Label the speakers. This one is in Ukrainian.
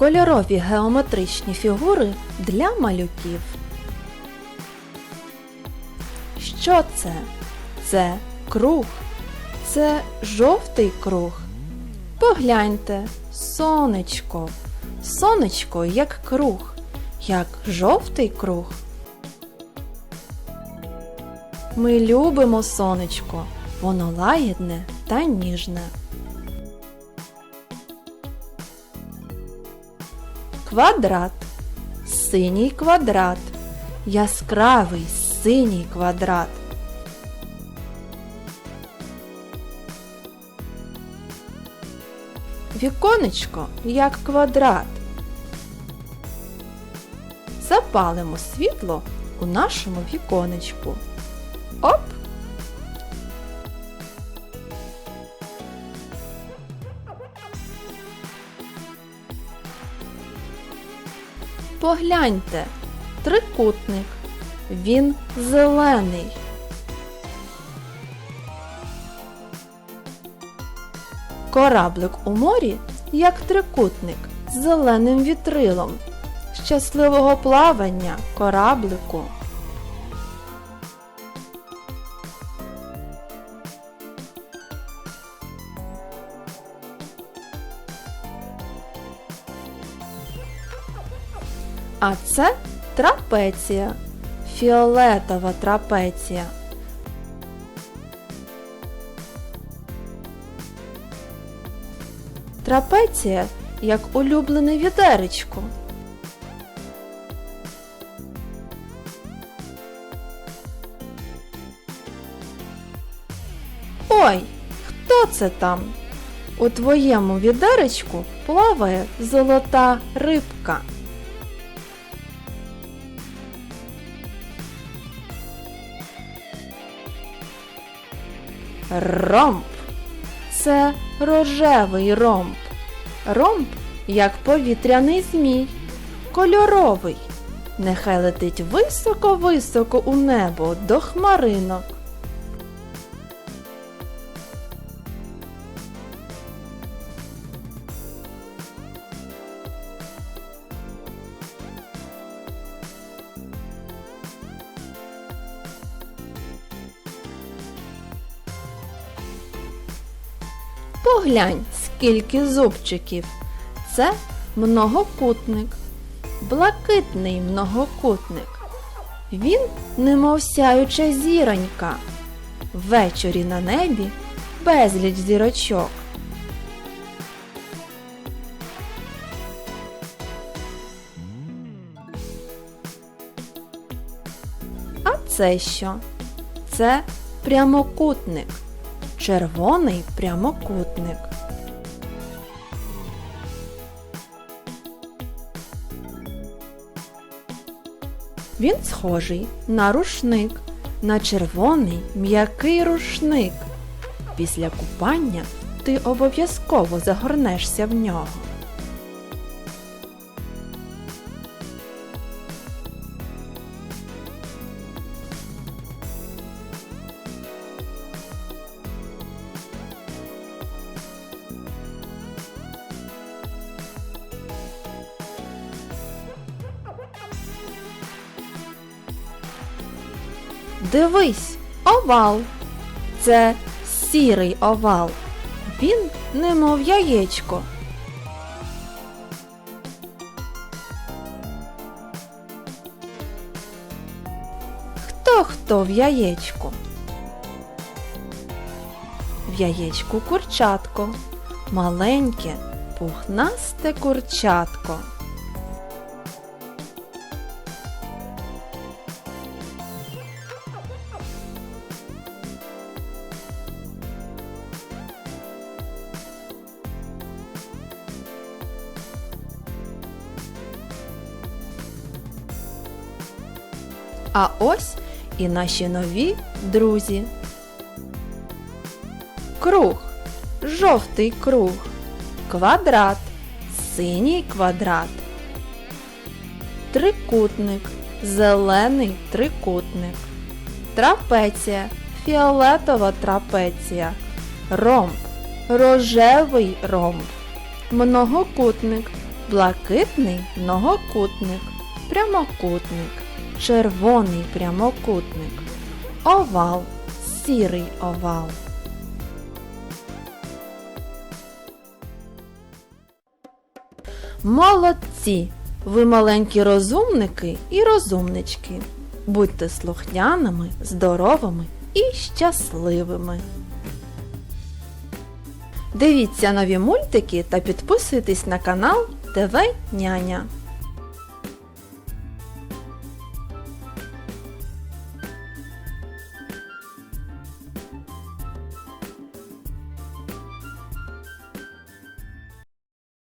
Speaker 1: Кольорові геометричні фігури для малюків. Що це? Це круг. Це жовтий круг. Погляньте, сонечко. Сонечко як круг, як жовтий круг. Ми любимо сонечко, воно лагідне та ніжне. Квадрат. Синій квадрат. Яскравий синій квадрат. Віконечко як квадрат. Запалимо світло у нашому віконечку. Оп! Погляньте, трикутник. Він зелений. Кораблик у морі, як трикутник з зеленим вітрилом. Щасливого плавання кораблику. А це трапеція. Фіолетова трапеція. Трапеція як улюблене відеречко. Ой, хто це там? У твоєму відеречку плаває золота рибка. Ромб. Це рожевий ромб. Ромб, як повітряний змій, кольоровий. Нехай летить високо-високо у небо до хмаринок. Поглянь, скільки зубчиків. Це многокутник, блакитний многокутник. Він немов сяюча зіронька. Ввечері на небі безліч зірочок. А це що? Це прямокутник червоний прямокутник. Він схожий на рушник, на червоний м'який рушник. Після купання ти обов'язково загорнешся в нього. Дивись, овал. Це сірий овал. Він немов яєчко. Хто хто в яєчку? В яєчку курчатко. Маленьке, пухнасте курчатко. А ось і наші нові друзі. Круг, жовтий круг, квадрат, синій квадрат, трикутник, зелений трикутник, трапеція, фіолетова трапеція, ромб, рожевий ромб, многокутник, блакитний многокутник, прямокутник, червоний прямокутник, овал, сірий овал. Молодці! Ви маленькі розумники і розумнички. Будьте слухняними, здоровими і щасливими. Дивіться нові мультики та підписуйтесь на канал ТВ Няня.